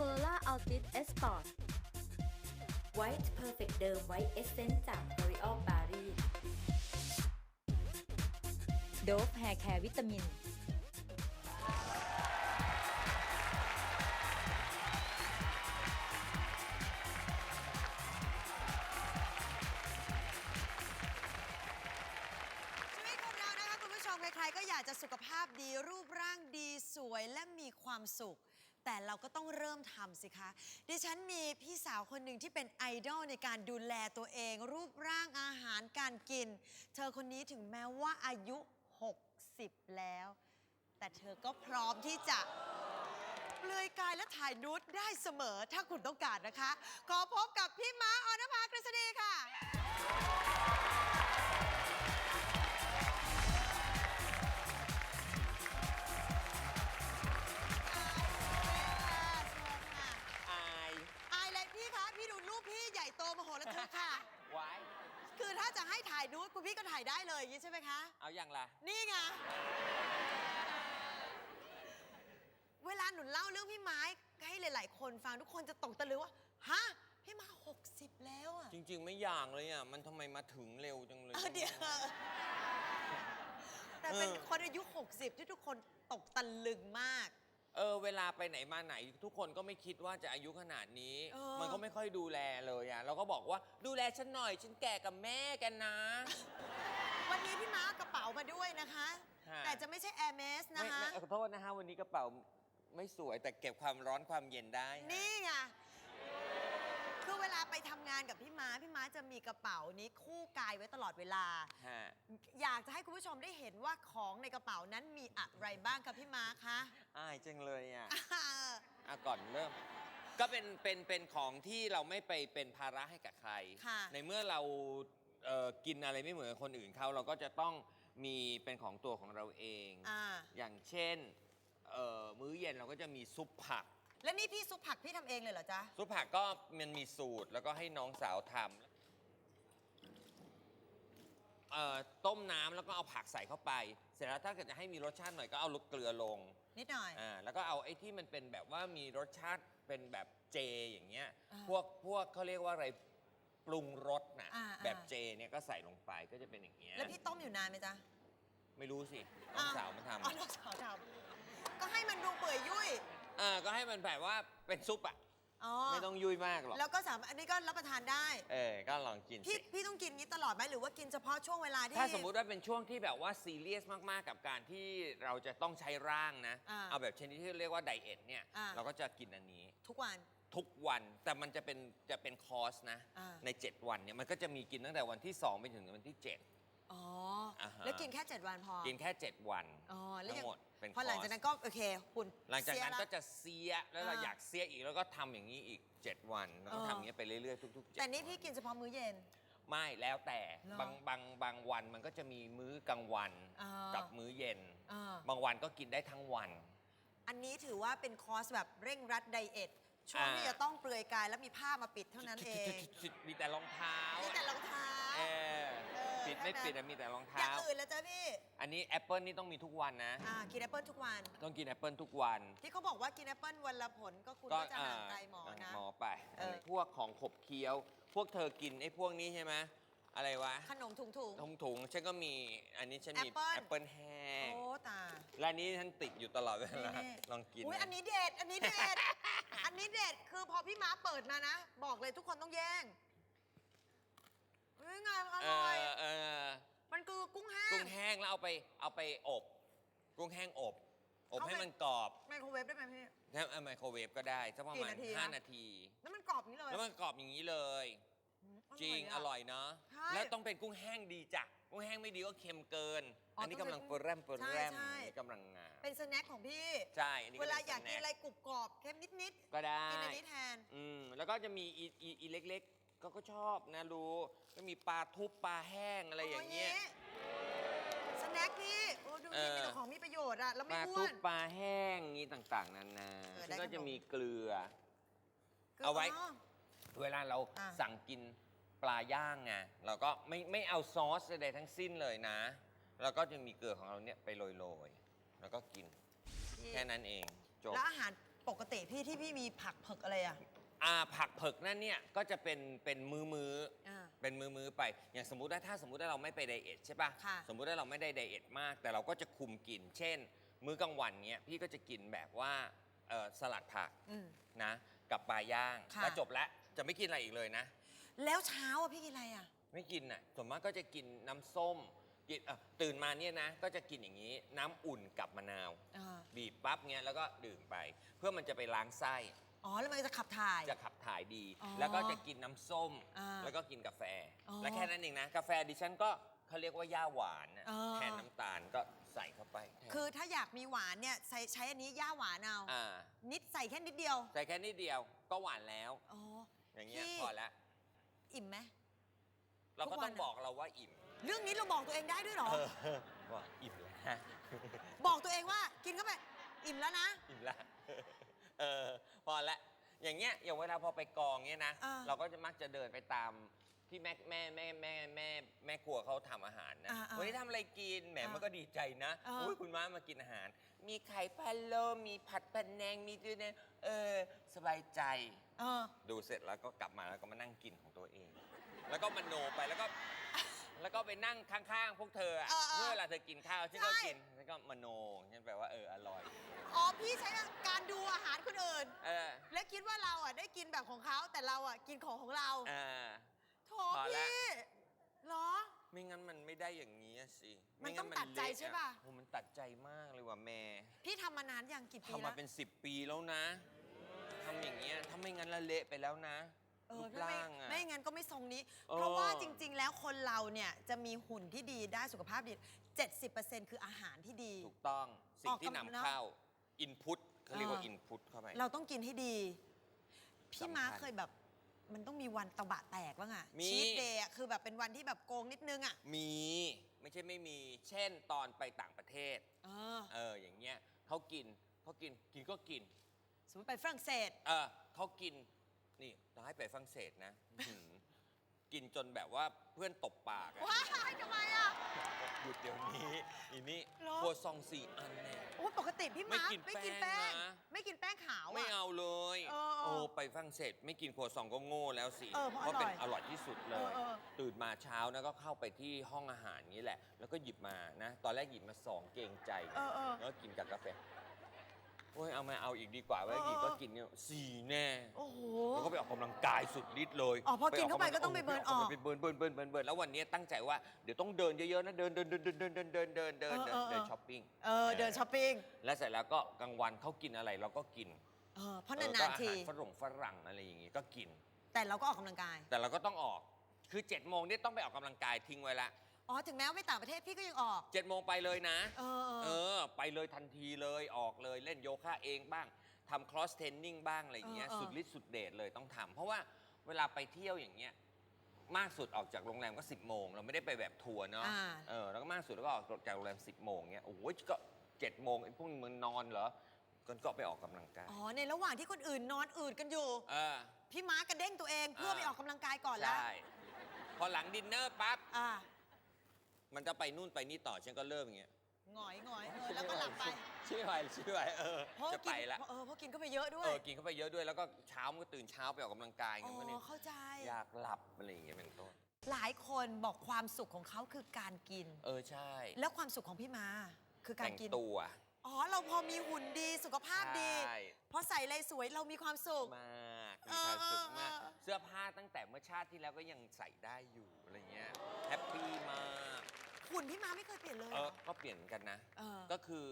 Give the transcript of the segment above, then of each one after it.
Corolla Altis S Sport White Perfect เดิม White Essence จาก L'Oreal Paris Dove Hair Care วิตามิน ชีวิตของเรานะคะคุณผู้ชมใครๆก็อยากจะสุขภาพดีรูปร่างดีสวยและมีความสุข แต่เราก็ต้องเริ่มทำสิคะ ดิฉันมีพี่สาวคนหนึ่งที่เป็นไอดอลในการดูแลตัวเอง รูปร่างอาหารการกิน เธอคนนี้ถึงแม้ว่าอายุ 60 แล้ว แต่เธอก็พร้อมที่จะเปลือยกายและถ่ายนูดได้เสมอถ้าคุณต้องการนะคะ ขอพบกับพี่ม้าออนภากฤษฎีค่ะ คุณพี่ก็ถ่ายได้เลยอย่างนี้ใช่ไหมคะ เอาอย่างล่ะ นี่ไง เวลาหนูเล่าเรื่องพี่ไม้ให้หลาย ๆ คนฟังทุกคนจะตกตะลึงว่า ฮะ พี่มา 60 แล้วอะจริง ๆ ไม่อย่างเลยอะ มันทำไมมาถึงเร็วจังเลย เออเดี๋ยวแต่เป็นเออคนอายุ 60 ที่ทุกคนตกตะลึงมาก เออเวลาไปไหนมาไหนทุกคนก็ไม่คิดว่าจะอายุขนาดนี้ เออ มันก็ไม่ค่อยดูแลเลยอะเราก็บอกว่าดูแลฉันหน่อยฉันแก่กับแม่กันนะ วันนี้พี่ม้าเอากระเป๋ามาด้วยนะคะ ฮะ แต่จะไม่ใช่ Air m e s นะไม่คะ ไม่ขอโทษนะฮะวันนี้กระเป๋าไม่สวยแต่เก็บความร้อนความเย็นได้ฮะนี่ไง คือเวลาไปทำงานกับพี่ม้า พี่ม้าจะมีกระเป๋านี้คู่กายไว้ตลอดเวลา ฮะอยากจะให้คุณผู้ชมได้เห็นว่าของในกระเป๋านั้นมีอะไรบ้างครับพี่ม้าคะ อายจังเลยอะอ่าอะก่อนเริ่ม ก็เป็นเป็นเป็นของที่เราไม่ไปเป็นภาระให้กับใคร ค่ะในเมื่อเราเอ่อกินอะไรไม่เหมือนคนอื่นเขาเราก็จะต้องมีเป็นของตัวของเราเอง อ่าอย่างเช่นเอ่อมื้อเย็นเราก็จะมีซุปผัก แล้วนี่พี่ซุปผักพี่ทำเองเลยเหรอจ๊ะ ซุปผักก็มันมีสูตรแล้วก็ให้น้องสาวทำเอ่อต้มน้ำแล้วก็เอาผักใส่เข้าไป เสร็จแล้วถ้าเกิดจะให้มีรสชาติหน่อยก็เอาลูกเกลือลงนิดหน่อย อ่าแล้วก็เอาไอ้ที่มันเป็นแบบว่ามีรสชาติเป็นแบบเจอย่างเงี้ยอ่าพวกพวกเขาเรียกว่าอะไรปรุงรสนะอ่าแบบอ่าเจเนี่ยก็ใส่ลงไปก็จะเป็นอย่างเงี้ยแล้วพี่ต้มอยู่นานไหมจ๊ะไม่รู้สิน้องสาวมาทอ๋อน้องสาวทำก็ให้มันดูเปื่อยยุ่ยำอ่าก็ให้มันแบบว่าเป็นซุปอะ อ๋อไม่ต้องยุ่ยมากหรอก แล้วก็สามารถอันนี้ก็รับประทานได้ เออ ก็ลองกินพี่สิ พี่ต้องกินงี้ตลอดไหมหรือว่ากินเฉพาะช่วงเวลาที่ ถ้าสมมุติว่าเป็นช่วงที่แบบว่าซีเรียสมาก ๆ กับการที่เราจะต้องใช้ร่างนะ อ่าเอาแบบชนิดที่เรียกว่าไดเอทเนี่ย อ่า เราก็จะกินอันนี้ ทุกวัน ทุกวันแต่มันจะเป็นจะเป็นคอร์สนะ อ่า ใน 7 วันเนี่ยมันก็จะมีกินตั้งแต่วันที่ 2 ไปถึงวันที่ 7 อ๋ออ่าฮะ แล้วกินแค่ 7 วันพอ กินแค่ 7 วันอ๋อแล้วทั้ยังงหมด เป็นพอหลังคร์สจากนั้นก็โอเคหุ่นหลังจากนั้นเสียก็จะเสียแล้วเราอ่าอยากเสียอีกแล้วก็ทำอย่างนี้อีก 7 วันแล้วก็เออทำอย่างนี้ไปเรื่อยๆทุกๆแต่7นี่พี่กินเฉพาะมื้อเย็น ไม่แล้วแต่เหรอบางบางบางวันมันก็จะมีมื้อกลางวันอ่ากับมื้อเย็นอ่าบางวันก็กินได้ทั้งวัน อันนี้ถือว่าเป็นคอร์สแบบเร่งรัดไดเอทช่วงอ่าที่จะต้องเปลือยกายแล้วมีผ้ามาปิดเท่านั้นเอง มีแต่รองเท้านี่แต่รองเท้าเออเออ ปิดไม่เท่านั้นปิดอะมีแต่รองอเท้าย่างอื่นแล้วจ้ะพี่ อันนี้แอปเปิลนี่ต้องมีทุกวันนะ อ่า กินแอปเปิลทุกวัน ต้องกินแอปเปิลทุกวัน ที่เขาบอกว่ากินแอปเปิลวันละผลก็คุณก็จะห่างไกลหมอนะ หมอไป เออ พวกของขบเคี้ยว พวกเธอกินไอ้พวกนี้ใช่ไหมอะไรวะขนมถุงถุง ถุงถุงๆฉันก็มี อันนี้ฉันมีแอปเปิ้ล แอปเปิลแห้งโอ้ตายและอันนี้ฉันติดอยู่ตลอดเวลา นี่ลองกินอุ้ยนะอันนี้เด็ด อันนี้เด็ด อันนี้เด็ด คือพอพี่ม้าเปิดมานะ บอกเลยทุกคนต้องแย่ง เฮ้ไงมันอเอร่อย อเออมันคือกุ้งแห้ง กุ้งแห้งแล้วเอาไปเอาไปอบ กุ้งแห้งอบ อบเอาไป ให้มันกรอบไมโครเวฟได้ไหมพี่แล้วเอาไมโครเวฟก็ได้สักประกี่มาณนาทีห้านาที แล้วมันกรอบนี้เลยแล้วมันกรอบอย่างนี้เลยจริงอร่อยเนาะใช่ แล้วต้องเป็นกุ้งแห้งดีจ้ะกุ้งแห้งไม่ดีก็เค็มเกิน อันนี้กำลังเป็นเปิดแรมเปิดแรมอันนี้กำลังงามเป็นสแน็คของพี่ ใช่อันนี้เวลาอยากกินอะไรกรุบกรอบเค็มนิดๆก็ได้ กินอันนี้แทน อืมแล้วก็จะมีอีอีอีเล็ก ก็ก็ชอบนะรู้ก็มีปลาทุบปลาแห้งอะไรอย่างเงี้ย สแน็คพี่โอ้ดูเอนี่อ มีแต่ของมีประโยชน์อะแล้วปไม่ลาอ้ทุวบน ปลาแห้งงี้ต่างๆนานาเออซึ่งก็ได้ขนมจะมีเกลือ คืเอาไว้อ๋อเวลาเราอะ สั่งกินปลาย่างไงเราก็ไม่ไม่เอาซอสใดๆทั้งสิ้นเลยนะ แล้วก็จะมีเกลือของเราเนี่ยไปโรยๆ แล้วก็กินพี่แค่นั้นเองจบ แล้วอาหารปกติพี่ที่พี่มีผักเผือกอะไรอะ อ่าผักเผือกนั่นเนี่ยก็จะเป็นเป็นมือมือๆอ่า เป็นมือมือๆไป อย่างสมมุติว่าถ้าสมมุติว่าเราไม่ไปไดเอทใช่ปะค่ะ สมมุติว่าเราไม่ได้ไดเอทมาก แต่เราก็จะคุมกิน เช่น มื้อกลางวันเนี้ยพี่ก็จะกินแบบว่าเอ่อสลัดผักอืม นะกับปลาย่างค่ะ แล้วจบแล้วจะไม่กินอะไรอีกเลยนะ แล้วเช้าอะพี่กินอะไรอะ ไม่กินน่ะส่วนมากก็จะกินน้ำส้มกินเอ่อตื่นมาเนี่ยนะ ก็จะกินอย่างนี้ น้ำอุ่นกับมะนาว อ่า บีบปั๊บเงี้ยแล้วก็ดื่มไป เพื่อมันจะไปล้างไส้ อ๋อ แล้วมันจะขับถ่าย จะขับถ่ายดี อ๋อแล้วก็จะกินน้ำส้ม อ่าแล้วก็กินกาแฟ อ๋อและแค่นั้นเองนะ กาแฟดิฉันก็เขาเรียกว่าย่าหวานน่ะอ่าแทนน้ำตาลก็ใส่เข้าไปแทนคือถ้าอยากมีหวานเนี่ยใช้ใช้อันนี้ย่าหวานเอา อ่านิดใส่แค่นิดเดียว ใส่แค่นิดเดียวก็หวานแล้ว อ๋ออย่างเงี้ยพี่พอแล้วอิ่มไหม เราก็ทุกวัต้นองอะ บอกเราว่าอิ่มเรื่องนี้เราบอกตัวเองได้ด้วยเหรอ เออว่าอิ่มแล้วฮะบอกตัวเองว่ากินเข้าไป อิ่มแล้วนะ อิ่มละ เออ พอละ อย่างเงี้ย อย่างเวลาพอไปกองเงี้ยนะ อ่า เราก็จะมักจะเดินไปตามที่แม่แม่แม่แม่แม่แม่ครัวเขาทำอาหารนะ อ่าอ่าวันนี้ทำอะไรกิน แหมอ่ามัมันก็ดีใจนะอ่าอุ้ยคุณม้ามากินอาหาร มีไข่พะโลมีผัดปะแนง มีด้วยเนี่ยเออ สบายใจ เออ ดูเสร็จแล้วก็กลับมาแล้วก็มานั่งกินของตัวเอง แล้วก็มโนไปแล้วก็ แล้วก็ไปนั่งข้างๆ พวกเธออะเออเออเมื่อเวลาเธอกินข้าวฉันก็ใช่ กินฉันก็มโนฉันแปลว่าเอออร่อย อ๋อพี่ใช้การดูอาหารคนอื่น เออ และคิดว่าเราอะได้กินแบบของเขาแต่เราอะกินของของเราอ่าโถพอละพี่เหรอ ไม่งั้นมันไม่ได้อย่างนี้อะสิมันต้องไงั้ตัดใจเละใช่ป่ะโอ้มันตัดใจมากเลยว่ะแม่พี่ทำมานานยังกี่ปีทำแล้มาว เป็น 10 ปีแล้วนะทำอย่างเงี้ยถ้าไม่งั้นละเละไปแล้วนะเอรูอปถ้าไม่ร่างอะ ไม่งั้นก็ไม่ทรงนี้ เออ เพราะว่าจริง ๆ แล้วคนเราเนี่ยจะมีหุ่นที่ดีได้สุขภาพดี 70%คืออาหารที่ดี ถูกต้องสิ่งที่ออกนำกำลังเข้า อินพุตเขาเรียกว่าเอออินพุตเข้าไป เราต้องกินให้ดี พี่สำคัญม้าเคยแบบ มันต้องมีวันตะบะแตกบ้างอะมี ชีทเดย์คือแบบเป็นวันที่แบบโกงนิดนึงอะมีไม่ใช่ไม่มี เช่นตอนไปต่างประเทศ เออ เอออย่างเงี้ยเขากินเขากินกินก็กิน สมมติไปฝรั่งเศส เออเขากินนี่เราให้ไปฝรั่งเศสนะอื้อหือกินจนแบบว่าเพื่อนตบปากอะว้ายทำไมอะ หยุดเดี๋ยวนี้อีนี่เหรอ ครัวซองสี่อันเนี่ย โอ้ปกติพี่ม้าไม่กินไม่กินแป้แป้งงนะ ไม่กินแป้งขาวอะไม่เอาเลยเออเออโอ้ไปฝรั่งเศสไม่กินครัวซองก็โง่แล้วสิเออเพราะเป็นอร่อยอร่อยที่สุดเลเอยอเออ ตื่นมาเช้านะก็เข้าไปที่ห้องอาหารนี้แหละ แล้วก็หยิบมานะ ตอนแรกหยิบมาสองเกรงใจ เออเออ แล้วก็กินกับกาแฟ โอ้ยเอามาเอาอีกดีกว่าไว้เออกินก็เออกินเนี่ยสี่แน่โอ้โห แล้วก็ไปออกกำลังกายสุดฤทธิ์เลยอ๋อพอกินเข้าไปำลัก็ต้องไปเบิร์นออกไปเบิร์นเบิร์นเบิร์นเบิร์นเบิร์นแล้ววันนี้ตั้งใจว่าเดี๋ยวต้องเดินเยอะๆนะเดินเดินเดินเดินเดินเดินเดินเดินเดินเดินเออเออเดินช้อปปิ้งเออเดินช้อปปิ้งแล้วเสร็จแล้วก็กลางวันเขากินอะไรเราก็กินเออเพราะเออนานก็ๆอาทีหารฝรั่งฝรั่งอะไรอย่างงี้ก็กิน แต่เราก็ออกกำลังกาย แต่เราก็ต้องออกคือ7จ็ดโมงเนี่ยต้องไปออกกำลังกายทิ้งไว้ละ อ๋อ ถึงแม้ว่าไม่ต่างประเทศพี่ก็ยังออก เจ็ดโมงไปเลยนะ เออเออ เออ ไปเลยทันทีเลยออกเลยเล่นโยคะเองบ้างทำคลอสเทรนนิ่งบ้างอะไรอย่างเงี้ยเออเออ สุดฤทธิ์สุดเดชเลยต้องทำเพราะว่าเวลาไปเที่ยวอย่างเงี้ยมากสุดออกจากโรงแรมก็ 10บโมงเราไม่ได้ไปแบบทัวร์เนาะอ่า เออแล้วก็มากสุดแล้วก็ออกจากโรงแรม 10บโมงเงี้ยโอ้โหก็เจ็ดโมงไอ้พวกมึงนอนเหรอก็ก็ไปออกกำลังกายอ๋อ ในระหว่างที่คนอื่นนอนอืดกันอยู่ เออ พี่ม้ากระเด้งตัวเองเพื่ออ่าไปออกกำลังกายก่อนแล้ว ใช่ พอหลังดินเนอร์ปั๊บ อ่า มันจะไปนู่นไปนี่ต่อฉันก็เริ่มอย่างเงี้ยหงอยหงอยเออแล้วก็หลับไปชื่อไปชื่อไปเออเพราะจะกิไปนละเออเพราะกินก็ไปเยอะด้วเอยอกินเข้าไปเยอะด้วยแล้วก็เช้ามันก็ตื่นเช้าไปออกกำลังกายอ๋ไงมันนี่อเข้าใจ อยากหลับอะไรอย่างเงี้ยเป็นต้นหลายคนบอกความสุขของเขาคือการกิน เออใช่แล้วความสุขของพี่ม้าคือการแต่งกิน ตัว อ๋อ เราพอมีหุ่นดีสุขภาพดี ใช่พอใส่อะไรสวยเรามีความสุข มากมีความสุขมาก เออเออเออ เสื้อผ้าตั้งแต่เมื่อชาติที่แล้วก็ยังใส่ได้อยู่อะไรเงี้ยแฮปปี้มาก หุ่นพี่ม้าไม่เคยเปลี่ยนเลยเอเหรออก็เปลี่ยนกันนะ เออก็คือ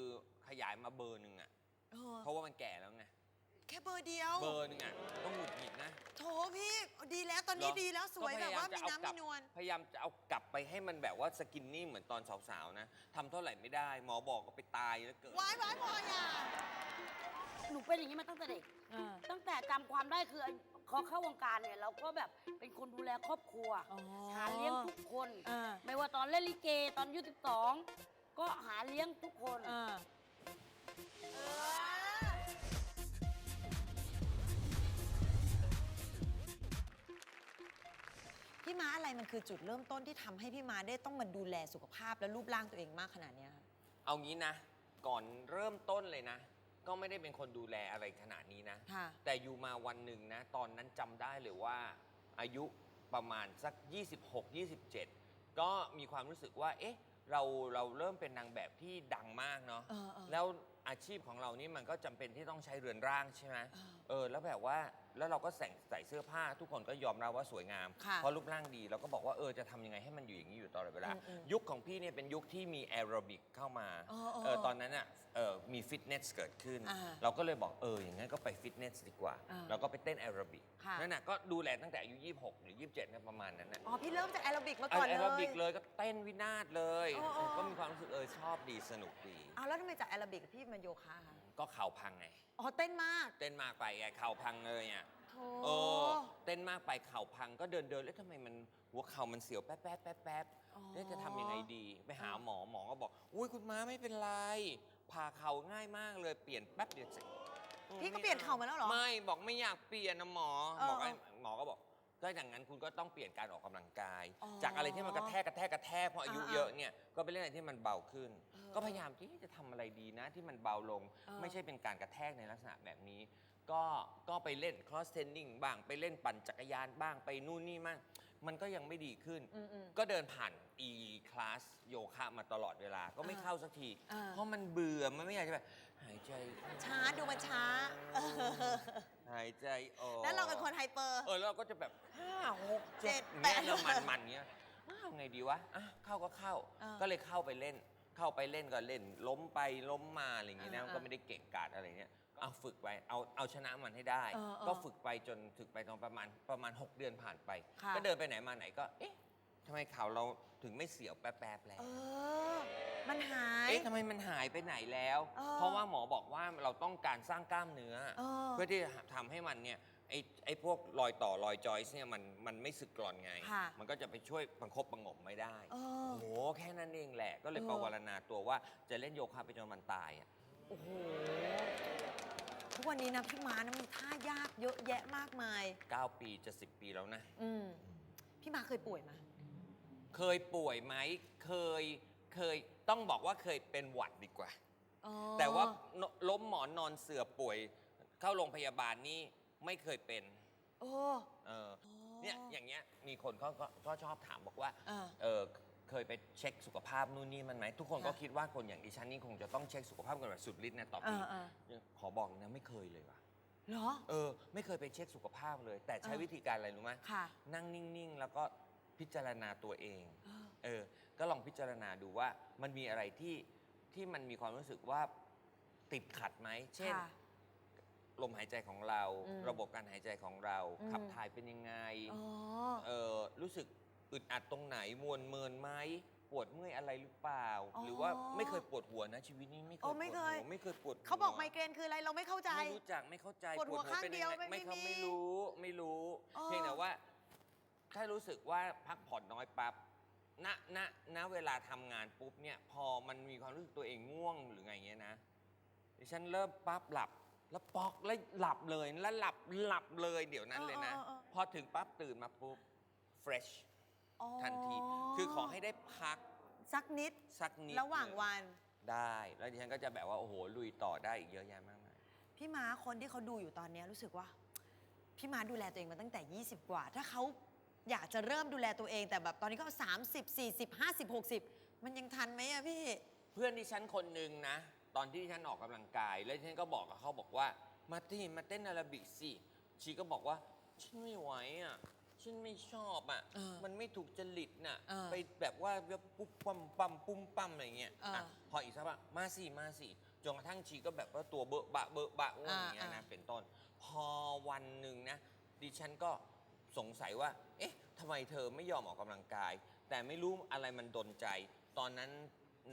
ขยายมาเบอร์หนึ่งอะ เออเพราะว่ามันแก่แล้วไง แค่เบอร์เดียวเบอร์หนึ่งอะต้องหงุดหงิดนะโถพี่ดีแล้วตอนนี้เหรอดีแล้วสวยก็แบพบยยว่าจะมีเอน้ำกลัมีบนวล พยายามจะเอากลับไปให้มันแบบว่าสกินนี่เหมือนตอนสาวๆนะทำเท่าไหร่ไม่ได้ หมอบอกก็ไปตายแล้วเกิด วายวายพออย่าหนูเป็นอย่างนี้มาตั้งแต่เด็ก ตั้งแต่จำความได้คือ เขาเข้าวงการเนี่ยเราก็แบบเป็นคนดูแลครอบครัว อ๋อหาเลี้ยงทุกคนเออไม่ว่าตอนเล่นลิเกตอนอายุสิบสองก็หาเลี้ยงทุกคนเออพี่ม้าอะไรมันคือจุดเริ่มต้นที่ทำให้พี่ม้าได้ต้องมาดูแลสุขภาพและรูปร่างตัวเองมากขนาดเนี้ยคะเอางี้นะ ก่อนเริ่มต้นเลยนะ ก็ไม่ได้เป็นคนดูแลอะไรขนาดนี้นะ ค่ะ แต่อยู่มาวันหนึ่งนะ ตอนนั้นจำได้เลยว่า อายุประมาณสัก 26 27 ก็มีความรู้สึกว่า เอ๊ะ เราเราเริ่มเป็นนางแบบที่ดังมากเนาะ เออเออ แล้วอาชีพของเรานี่มันก็จำเป็นที่ต้องใช้เรือนร่างใช่ไหม เออเออแล้วแบบว่า แล้วเราก็ใส่ใส่เสื้อผ้าทุกคนก็ยอมรับว่าสวยงาม ค่ะเพราะรูปร่างดีเราก็บอกว่าเออจะทำยังไงให้มันอยู่อย่างนี้อยู่ตลอดเวลาอืมอืมยุคของพี่เนี่ยเป็นยุคที่มีแอโรบิกเข้ามาอ๋ออ๋อเออตอนนั้นอะเออมีฟิตเนสเกิดขึ้น อ่าเราก็เลยบอกเอออย่างนั้นก็ไปฟิตเนสดีกว่าอ่าเราก็ไปเต้นแอโรบิกค่ะ นั่นน่ะก็ดูแลตั้งแต่อายุ26 หรือ 27นะประมาณนั้นน่ะ อ๋อ พี่เริ่มจากแอโรบิกมาก่อนเลแอย โรบิกเลเลยยก็เต้นวินาศเลย อ๋ออ๋อ ก็มีความรู้สึกเออชอบดีสนุกดี เอาแล้วทำไมจากแอโรบิกพี่มาโยคะคะ ก็เข่าพังไง อ๋อเต้นมากเต้นมากไปไงเข่าพังเลยอะโถเออเต้นมากไปเข่าพังก็เดินเดินแล้วทำไมมันหัวเข่ามันเสียวแป๊บแป๊บแป๊บแป๊บอ๋อแล้วจะทำยังไงดี ไปหาหมอหมอก็บอก อุ้ยคุณม้าไม่เป็นไรผ่าเข่าง่ายมากเลยเปลี่ยนแป๊บเดียวเสร็จพี่ก็เปลี่ยนเข่ามาแล้วเหรอ ไม่บอกไม่อยากเปลี่ยนนะหมอเออบอกไอ้เออหมอก็บอก ก็อย่างนั้นคุณก็ต้องเปลี่ยนการออกกำลังกาย อ๋อจากอะไรที่มันกระแทกกระแทกกระแทกพออายุอ่าเยอะเนี่ยก็ไปเล่นอะไรที่มันเบาขึ้น เออก็พยายามที่จะทำอะไรดีนะที่มันเบาลง เออ ไม่ใช่เป็นการกระแทกในลักษณะแบบนี้ ก็ก็ไปเล่น cross training บ้างไปเล่นปั่นจักรยานบ้างไปนู่นนี่มั่งมันก็ยังไม่ดีขึ้น อืมอืม ก็เดินผ่าน e class โยคะมาตลอดเวลาก็ไม่อ่าเข้าสักที อ่า เพราะมันเบื่อมันไม่อยากจะแบบหายใจเข้าช้าดูมันช้าเออ หายใจออกแล้วเราเป็นคนไฮเปอร์ เออแล้วเราก็จะแบบห้าหกเจ็เจ็ดดแปแม่ดเรามันมันๆเงี้ยอ้าวไงดีวะอะเข้าก็เข้า เออก็เลยเข้าไปเล่น เข้าไปเล่นก็เล่น ล้มไปล้มมาอะไรอย่างเงี้ยนะเออเออก็ไม่ได้เก่งกาจอะไรเงี้ยเอาฝึกไปเอาเอาชนะมันให้ได้ เออเออก็ฝึกไปจนถึงไปตอนประมาณประมาณ 6 เดือนผ่านไป ค่ะ ก็เดินไปไหนมาไหนก็เอ๊ะ ทำไมเข่าเราถึงไม่เสียวแป๊บๆแล้วเออ มันหาย เอ๊ะทำไมมันหายไปไหนแล้ว เออเพราะว่าหมอบอกว่าเราต้องการสร้างกล้ามเนื้อ เออ เพื่อที่จะทำให้มันเนี่ยไอ้ไอ้พวกรอยต่อรอยจอยส์เนี่ยมันมันไม่สึกกร่อนไง ค่ะมันก็จะไปช่วยประคบประหงมไม่ได้เออ โอ้โหแค่นั้นเองแหละก็เลยเออประวารณาตัวว่าจะเล่นโยคะไปจนมันตายอะโอ้โห ทุกวันนี้นะพี่ม้านะมีท่ายากเยอะแยะมากมาย 9 ปีจะ 10 ปีแล้วนะ อืม พี่ม้าเคยป่วยไหม เคยป่วยไหมเคยเคยต้องบอกว่าเคยเป็นหวัดดีกว่า อ๋อแต่ว่าล้มหมอนนอนเสือป่วย เข้าโรงพยาบาลนี่ไม่เคยเป็น โอ้ เอออ๋อเนี่ยอย่างเงี้ยมีคนเขาก็ก็ชอบถามบอกว่าอ่าเออเคยไปเช็คสุขภาพนู่นนี่มันไหมทุกคนก็ค่ะคิดว่าคนอย่างดิฉันนี่คงจะต้องเช็คสุขภาพกันแบบสุดฤทธิ์นะต่อปีอ่าอ่า ขอบอกนะไม่เคยเลยว่ะเหรอ เออ ไม่เคยไปเช็คสุขภาพเลย แต่ใช้อ่าวิธีการอะไรรู้ไหมค่ะ นั่งนิ่งๆ แล้วก็ พิจารณาตัวเองเออเออ ก็ลองพิจารณาดูว่ามันมีอะไรที่ที่มันมีความรู้สึกว่าติดขัดไหม เช่น ค่ะ ลมหายใจของเรา อืมระบบการหายใจของเรา อืม ขับถ่ายเป็นยังไง อ๋อ เออรู้สึกอึดอัดตรงไหนมวนเมินไหมปวดเมื่อยอะไรหรือเปล่า อ๋อหรือว่าไม่เคยปวดหัวนะ ชีวิตนี้ไม่เคยโอ้ปวดไม่หัเคยวไม่เคยปวดหัวเขาบอกไมเกรนคืออะไรเราไม่เข้าใจ ไม่รู้จักไม่เข้าใจปวดหัวข้างป็นเดียวไไม่ไม่เขามีไม่รู้ไม่รู้ อ๋อ เพียงแต่ว่า ถ้ารู้สึกว่าพักผ่อนน้อยปั๊บณณณเวลาทำงานปุ๊บเนี่ยพอมันมีความรู้สึกตัวเองง่วงหรือไงเงี้ยนะดิฉันเริ่มปั๊บหลับ แล้วปอกแล้วหลับเลยแล้วหลับหลับเลยเดี๋ยวนั้นเลยนะ เออเออเออ พอถึงปั๊บตื่นมาปุ๊บ fresh อ๋อทันที คือขอให้ได้พักสักนิด สักนิดระหว่างนึ่วัน ได้ แล้วดิฉันก็จะแบบว่า โอ้โห ลุยต่อได้อีกเยอะแยะมากมาย พี่ม้าคนที่เขาดูอยู่ตอนเนี้ยรู้สึกว่า พี่ม้าดูแลตัวเองมาตั้งแต่ 20 กว่า ถ้าเขา อยากจะเริ่มดูแลตัวเองแต่แบบตอนนี้ก็30 40 50 60มันยังทันไหมอะพี่ เพื่อนที่ฉันคนหนึ่งนะ ตอนที่ฉันออกกำลังกาย แล้วฉันก็บอกกับเขาบอกว่า มาตีมาเต้นอาราบิกสิชีก็บอกว่า ฉันไม่ไหวอะ ฉันไม่ชอบอะ เออมันไม่ถูกจริตน่ะ เออไปแบบว่าปุ๊บปั๊มปั๊มปุ้มปั๊มอะไรเงี้ยเอออะพออีกสักพักมาสิมาสิจนกระทั่งชีก็แบบว่าตัวเบอะบะเบอะบะอ้วนอย่างเงี้ยอ่านะอ่า เป็นต้น พอวันหนึ่งนะดิฉันก็ สงสัยว่า เอ๊ะทำไมเธอไม่ยอมออกกำลังกาย แต่ไม่รู้อะไรมันดนใจ ตอนนั้น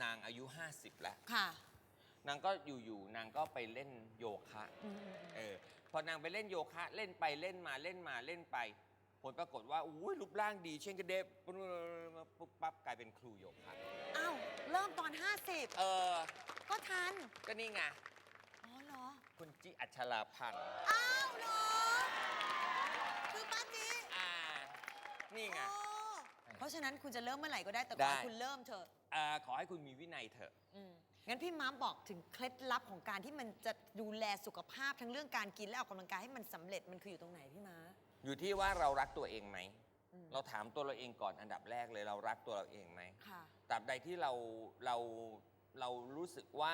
นางอายุ 50 แล้ว ค่ะ นางก็อยู่ๆนางก็ไปเล่นโยคะอืมอืมอืมเออ พอนางไปเล่นโยคะเล่นไปเล่นมาเล่นมาเล่นไป ผลปรากฏว่าอุ้ยรูปร่างดี เช่นกระเดบปุ๊บปั๊บกลายเป็นครูโยคะ อ้าว เริ่มตอน เออ 50 ก็ทัน ก็นี่ไง อ๋อเหรอ คุณจิอัชราพันธ์ อ้าวเหรอ คือป้าจีอ่า นี่ไงโอ้เพราะฉะนั้นคุณจะเริ่มเมื่อไหร่ก็ได้แต่ขได้อให้คุณเริ่มเถอะเอ่อขอให้คุณมีวินัยเถอะ อืมงั้นพี่ม้าบอกถึงเคล็ดลับของการที่มันจะดูแลสุขภาพทั้งเรื่องการกินและออกกำลังกายให้มันสำเร็จมันคืออยู่ตรงไหนพี่ม้า อยู่ที่ว่าเรารักตัวเองไหม อืม เราถามตัวเราเองก่อนอันดับแรกเลยเรารักตัวเราเองไหม ค่ะ ตราบใดที่เราเราเรารู้สึกว่า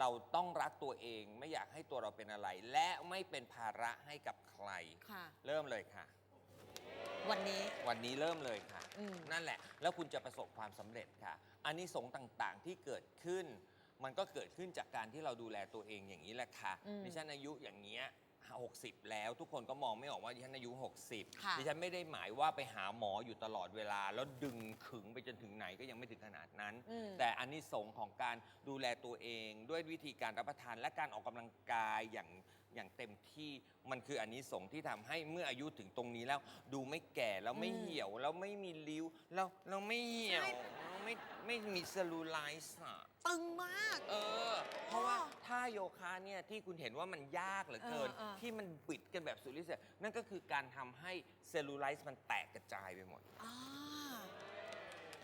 เราต้องรักตัวเองไม่อยากให้ตัวเราเป็นอะไร และไม่เป็นภาระให้กับใคร ค่ะ เริ่มเลยค่ะ วันนี้ วันนี้เริ่มเลยค่ะ อืม นั่นแหละ แล้วคุณจะประสบความสำเร็จค่ะอันนี้สงส์ต่างๆที่เกิดขึ้น มันก็เกิดขึ้นจากการที่เราดูแลตัวเองอย่างนี้แหละค่ะอืมดิฉันอายุอย่างเงี้ย60แล้วทุกคนก็มองไม่ออกว่าดิฉันอายุ ค่ะ 60ดิฉันไม่ได้หมายว่าไปหาหมออยู่ตลอดเวลา แล้วดึงขึงไปจนถึงไหนก็ยังไม่ถึงขนาดนั้น อืม แต่อันนี้สงส์ของการดูแลตัวเองด้วยวิธีการรับประทานและการออกกำลังกายอย่าง อย่างเต็มที่มันคืออันนี้สงส์ที่ทำให้เมื่ออายุถึงตรงนี้แล้ว ดูไม่แก่แล้วไม่อืมเหี่ยวแล้วไม่มีริ้วเราเราไม่เหี่ยวใช่เราไม่ไม่มีเซลลูไลท์อะ ตึงมาก เออ เพราะว่าท่าโยคะเนี่ยที่คุณเห็นว่ามันยากเหลือเกิน เออเออ ที่มันบิดกันแบบสุดฤทธิ์นั่นก็คือการทำให้เซลลูไลท์มันแตกกระจายไปหมดอ่า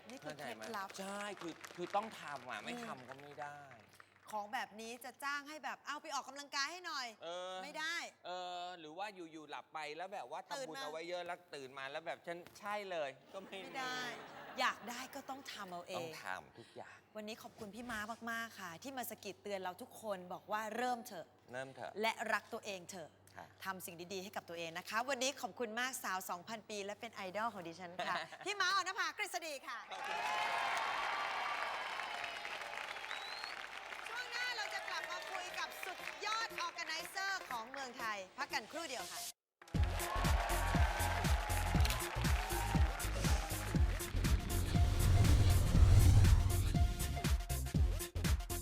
นี่คือเข้าใจเคล็ดไหมลับ ใช่ คือคือต้องทำอะ ไม่อืมทำก็ไม่ได้ ของแบบนี้จะจ้างให้แบบเอาไปออกกำลังกายให้หน่อย เออ ไม่ได้ เออหรือว่าอยู่ๆหลับไปแล้วแบบว่าตื่นทำบุญมา เอาไว้เยอะแล้วตื่นมาแล้วแบบฉันใช่เลยก็ไม่ไม่ได้ อยากได้ก็ต้องทำเอาเอต้องง ทำทุกอย่าง วันนี้ขอบคุณพี่ม้ามาก ๆ ค่ะ ที่มาสะกิดเตือนเราทุกคนบอกว่าเริ่มเถอะ เริ่มเถอะ และรักตัวเองเถอะค่ะ ทำสิ่งดี ๆ ให้กับตัวเองนะคะ วันนี้ขอบคุณมากสาว 2,000 ปี และเป็นไอดอลของดิฉันค่ะ พี่ม้าออนภากฤษฎีค่ะช่ว ยพักกันครู่เดียวค่ะ